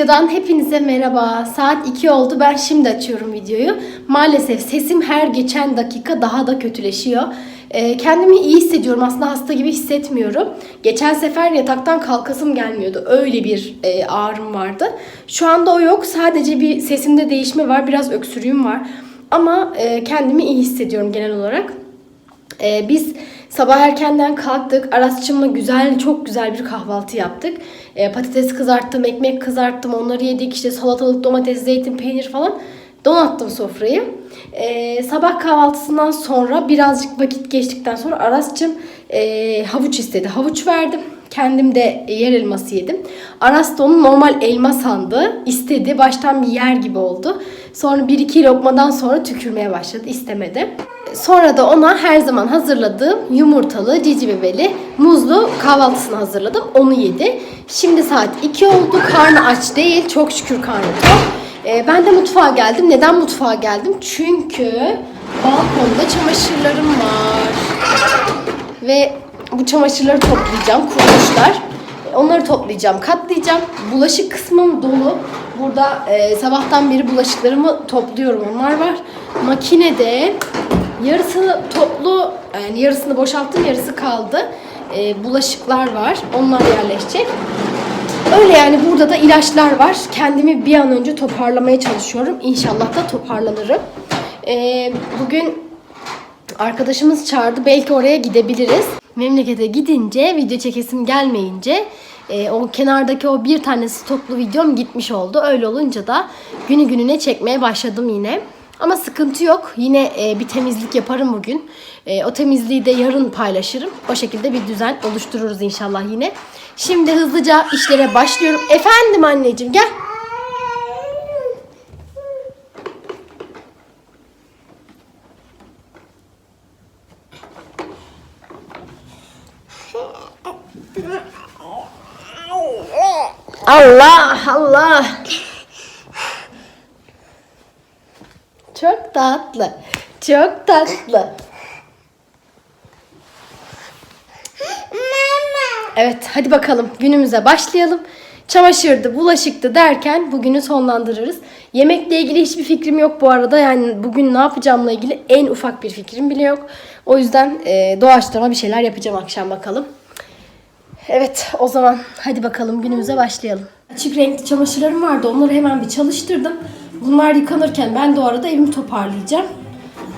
videodan hepinize merhaba. Saat 2 oldu. Ben şimdi açıyorum videoyu. Maalesef sesim her geçen dakika daha da kötüleşiyor. Ee, kendimi iyi hissediyorum. Aslında hasta gibi hissetmiyorum. Geçen sefer yataktan kalkasım gelmiyordu. Öyle bir e, ağrım vardı. Şu anda o yok. Sadece bir sesimde değişme var. Biraz öksürüğüm var. Ama e, kendimi iyi hissediyorum genel olarak. Ee, biz sabah erkenden kalktık. Arasçımla güzel, çok güzel bir kahvaltı yaptık. Ee, patates kızarttım, ekmek kızarttım. Onları yedik. İşte salatalık, domates, zeytin, peynir falan. Donattım sofrayı. Ee, sabah kahvaltısından sonra birazcık vakit geçtikten sonra Arasçım e, havuç istedi. Havuç verdim. Kendim de yer elması yedim. Aras da onu normal elma sandı. İstedi. Baştan bir yer gibi oldu. Sonra bir iki lokmadan sonra tükürmeye başladı. İstemedi. Sonra da ona her zaman hazırladığım yumurtalı, cici bebeli, muzlu kahvaltısını hazırladım. Onu yedi. Şimdi saat 2 oldu. Karnı aç değil. Çok şükür karnı tok. Ee, ben de mutfağa geldim. Neden mutfağa geldim? Çünkü balkonda çamaşırlarım var. Ve bu çamaşırları toplayacağım. Kurulmuşlar. Onları toplayacağım, katlayacağım. Bulaşık kısmım dolu. Burada e, sabahtan beri bulaşıklarımı topluyorum. Onlar var. Makinede yarısını toplu, yani yarısını boşalttım, yarısı kaldı. E, bulaşıklar var. Onlar yerleşecek. Öyle yani burada da ilaçlar var. Kendimi bir an önce toparlamaya çalışıyorum. İnşallah da toparlanırım. E, bugün Arkadaşımız çağırdı. Belki oraya gidebiliriz. Memlekete gidince video çekesim gelmeyince e, o kenardaki o bir tane stoklu videom gitmiş oldu. Öyle olunca da günü gününe çekmeye başladım yine. Ama sıkıntı yok. Yine e, bir temizlik yaparım bugün. E, o temizliği de yarın paylaşırım. O şekilde bir düzen oluştururuz inşallah yine. Şimdi hızlıca işlere başlıyorum. Efendim anneciğim gel. Allah Allah. Çok tatlı. Çok tatlı. Evet hadi bakalım günümüze başlayalım. Çamaşırdı, bulaşıktı derken bugünü sonlandırırız. Yemekle ilgili hiçbir fikrim yok bu arada. Yani bugün ne yapacağımla ilgili en ufak bir fikrim bile yok. O yüzden e, doğaçlama bir şeyler yapacağım akşam bakalım. Evet o zaman hadi bakalım günümüze başlayalım. Açık renkli çamaşırlarım vardı. Onları hemen bir çalıştırdım. Bunlar yıkanırken ben de arada evimi toparlayacağım.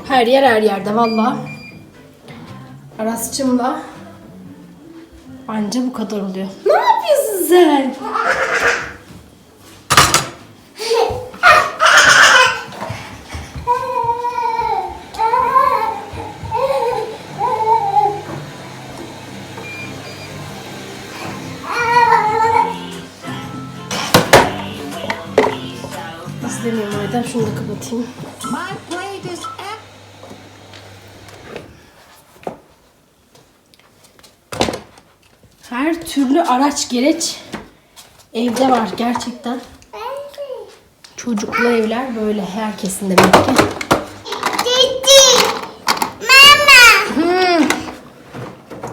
Her yer her yerde valla. Arasçımla anca bu kadar oluyor. Ne yapıyorsun sen? kapatayım. My plate is. Her türlü araç gereç evde var gerçekten. Çocuklu evler böyle herkesin demek ki. Titi. Mama. Hmm,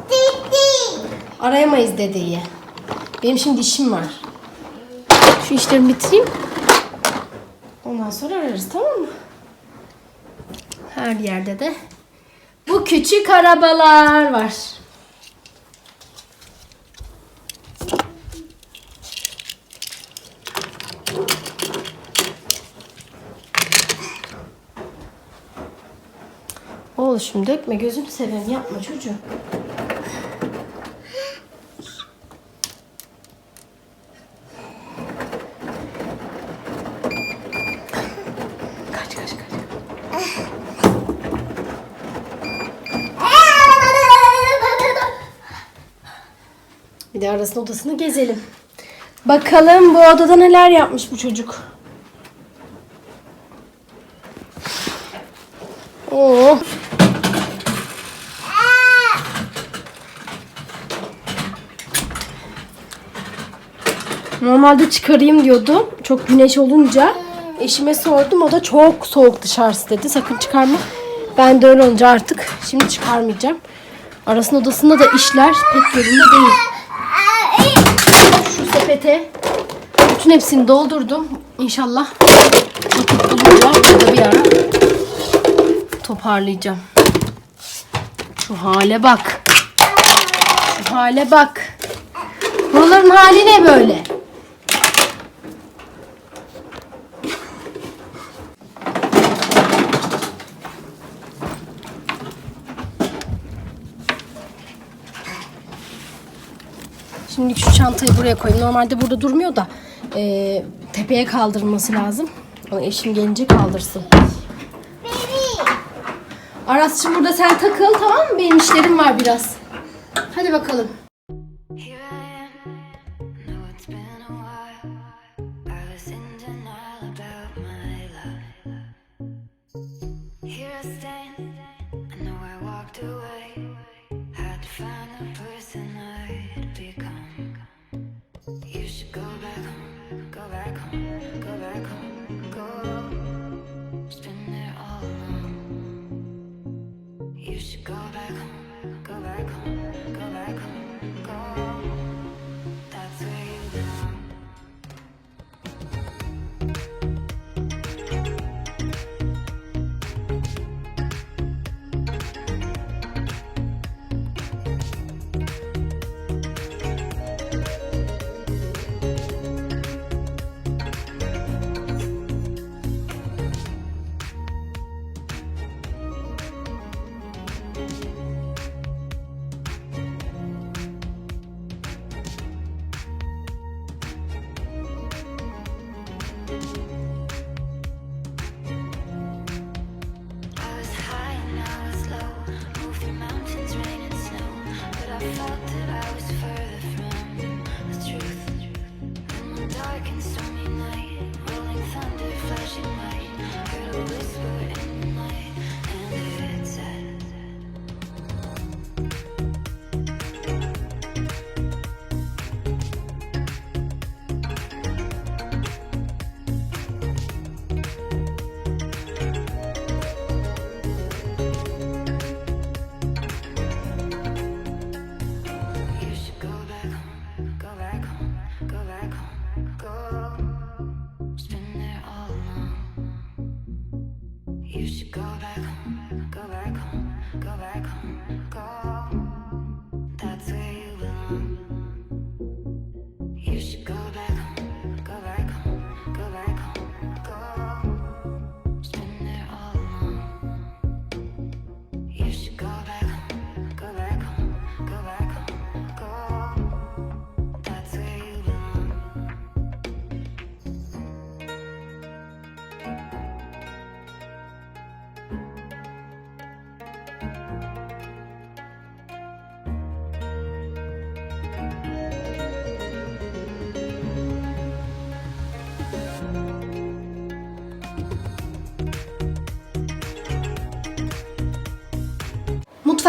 Titi. arayamayız dedeyi. Benim şimdi işim var. Şu işlerimi bitireyim. Ondan sonra ararız tamam mı? Her yerde de bu küçük arabalar var. Oğlum dökme gözünü seveyim yapma çocuğum. Bir de arasın odasını gezelim. Bakalım bu odada neler yapmış bu çocuk. Oo. Normalde çıkarayım diyordum. Çok güneş olunca. Eşime sordum. O da çok soğuk dışarısı dedi. Sakın çıkarma. Ben de öyle olunca artık şimdi çıkarmayacağım. Arasın odasında da işler pek yerinde değil. Şu sepete Bütün hepsini doldurdum. İnşallah vakit bulunca burada bir ara toparlayacağım. Şu hale bak. Şu hale bak. Buraların hali ne böyle? Şimdi şu çantayı buraya koyayım. Normalde burada durmuyor da e, tepeye kaldırılması lazım. Onu eşim gelince kaldırsın. Baby. Aras'cığım burada sen takıl tamam mı? Benim işlerim var biraz. Hadi bakalım. Here I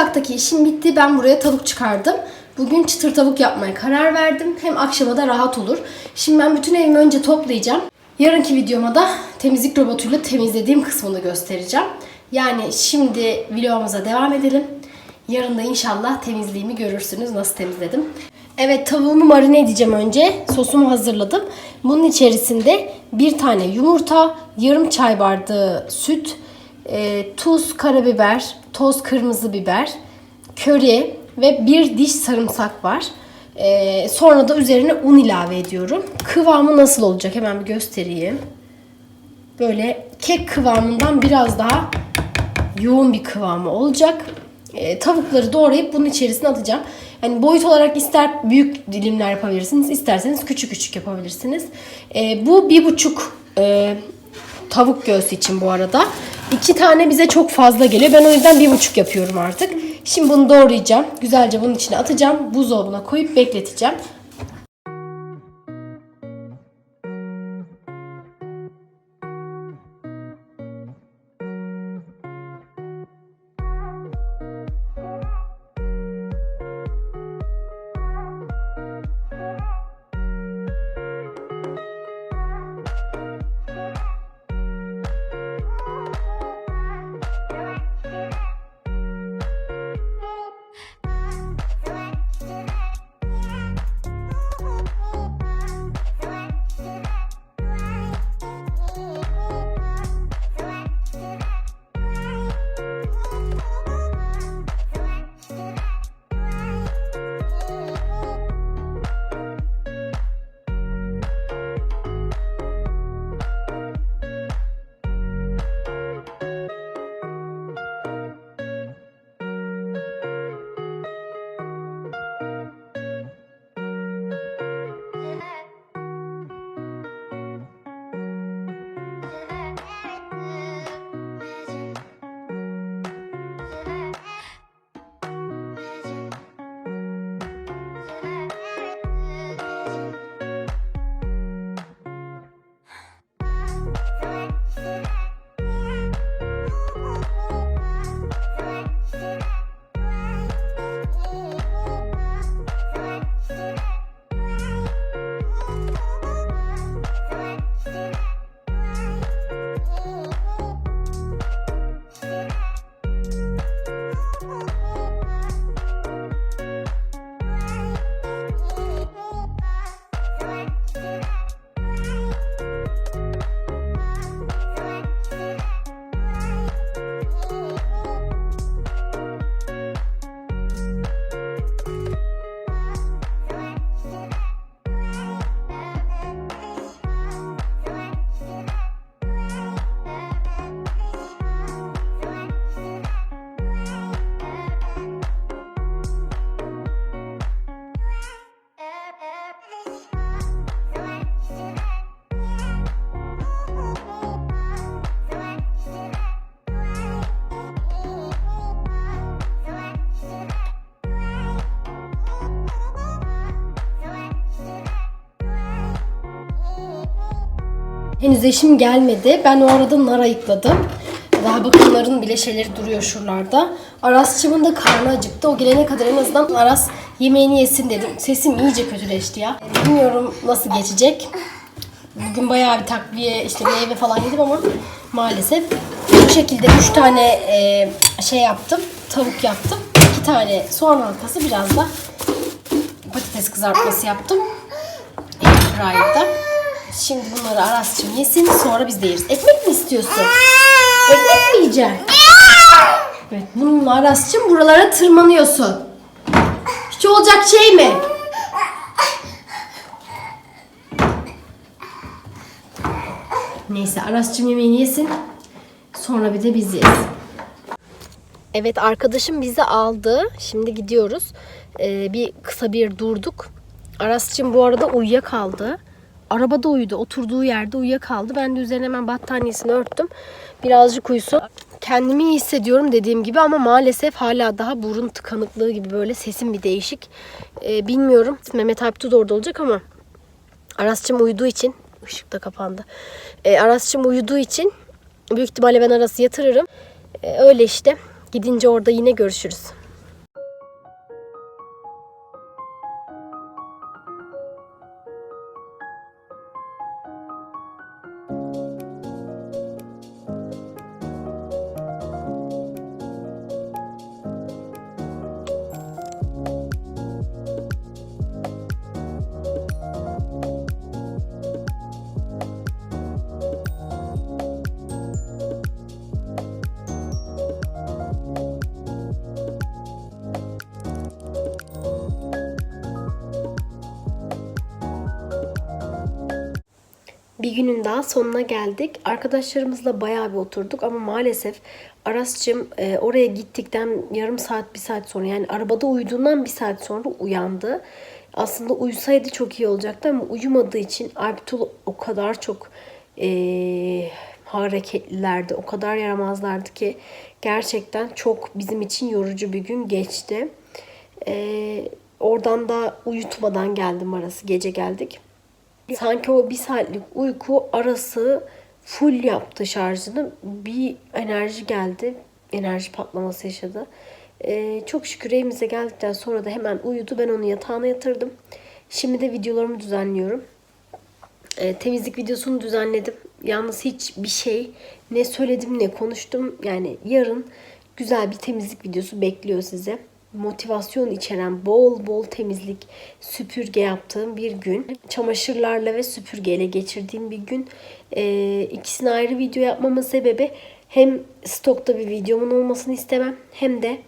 Mutfaktaki işim bitti. Ben buraya tavuk çıkardım. Bugün çıtır tavuk yapmaya karar verdim. Hem akşama da rahat olur. Şimdi ben bütün evimi önce toplayacağım. Yarınki videoma da temizlik robotuyla temizlediğim kısmını göstereceğim. Yani şimdi vlogumuza devam edelim. Yarın da inşallah temizliğimi görürsünüz nasıl temizledim. Evet tavuğumu marine edeceğim önce. Sosumu hazırladım. Bunun içerisinde bir tane yumurta, yarım çay bardağı süt, e, tuz, karabiber, toz kırmızı biber, köri ve bir diş sarımsak var. E, sonra da üzerine un ilave ediyorum. Kıvamı nasıl olacak hemen bir göstereyim. Böyle kek kıvamından biraz daha yoğun bir kıvamı olacak. E, tavukları doğrayıp bunun içerisine atacağım. Yani boyut olarak ister büyük dilimler yapabilirsiniz, isterseniz küçük küçük yapabilirsiniz. E, bu bir buçuk e, tavuk göğsü için bu arada. İki tane bize çok fazla geliyor. Ben o yüzden bir buçuk yapıyorum artık. Şimdi bunu doğrayacağım. Güzelce bunun içine atacağım. Buzdolabına koyup bekleteceğim. Henüz eşim gelmedi. Ben o arada nar ayıkladım. Daha bakın narın bile şeyleri duruyor şuralarda. Arasçımın da karnı acıktı. O gelene kadar en azından Aras yemeğini yesin dedim. Sesim iyice kötüleşti ya. Bilmiyorum nasıl geçecek. Bugün bayağı bir takviye işte meyve falan yedim ama maalesef bu şekilde 3 tane e, şey yaptım. Tavuk yaptım. 2 tane soğan halkası biraz da patates kızartması yaptım. Airfryer'da. Şimdi bunları Aras'cığım yesin sonra biz de yeriz. Ekmek mi istiyorsun? Ekmek mi yiyeceksin? Evet bununla Aras'cığım buralara tırmanıyorsun. Hiç olacak şey mi? Neyse Aras'cığım yemeğini yesin. Sonra bir de biz yeriz. Evet arkadaşım bizi aldı. Şimdi gidiyoruz. Ee, bir kısa bir durduk. Aras'cığım bu arada uyuyakaldı. Arabada uyudu. Oturduğu yerde uyuyakaldı. Ben de üzerine hemen battaniyesini örttüm. Birazcık uyusun. Kendimi iyi hissediyorum dediğim gibi ama maalesef hala daha burun tıkanıklığı gibi böyle sesim bir değişik. Ee, bilmiyorum. Mehmet Alptu da orada olacak ama Aras'cığım uyuduğu için ışık da kapandı. Ee, Aras'cığım uyuduğu için büyük ihtimalle ben Aras'ı yatırırım. Ee, öyle işte. Gidince orada yine görüşürüz. Günün daha sonuna geldik. Arkadaşlarımızla bayağı bir oturduk ama maalesef Aras'cığım e, oraya gittikten yarım saat, bir saat sonra yani arabada uyuduğundan bir saat sonra uyandı. Aslında uyusaydı çok iyi olacaktı ama uyumadığı için Alptul o kadar çok e, hareketlilerdi, o kadar yaramazlardı ki gerçekten çok bizim için yorucu bir gün geçti. E, oradan da uyutmadan geldim arası, gece geldik. Sanki o bir saatlik uyku arası full yaptı şarjını. Bir enerji geldi. Enerji patlaması yaşadı. Ee, çok şükür evimize geldikten sonra da hemen uyudu. Ben onu yatağına yatırdım. Şimdi de videolarımı düzenliyorum. Ee, temizlik videosunu düzenledim. Yalnız hiçbir şey ne söyledim ne konuştum. Yani yarın güzel bir temizlik videosu bekliyor size. Motivasyon içeren bol bol temizlik, süpürge yaptığım bir gün. Çamaşırlarla ve süpürgeyle geçirdiğim bir gün. Ee, ikisini ayrı video yapmamın sebebi hem stokta bir videomun olmasını istemem hem de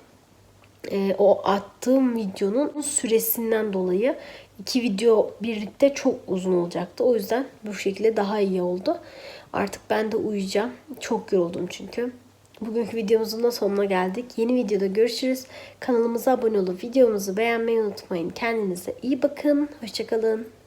e, o attığım videonun süresinden dolayı iki video birlikte çok uzun olacaktı. O yüzden bu şekilde daha iyi oldu. Artık ben de uyuyacağım. Çok yoruldum çünkü. Bugünkü videomuzun da sonuna geldik. Yeni videoda görüşürüz. Kanalımıza abone olup videomuzu beğenmeyi unutmayın. Kendinize iyi bakın. Hoşçakalın.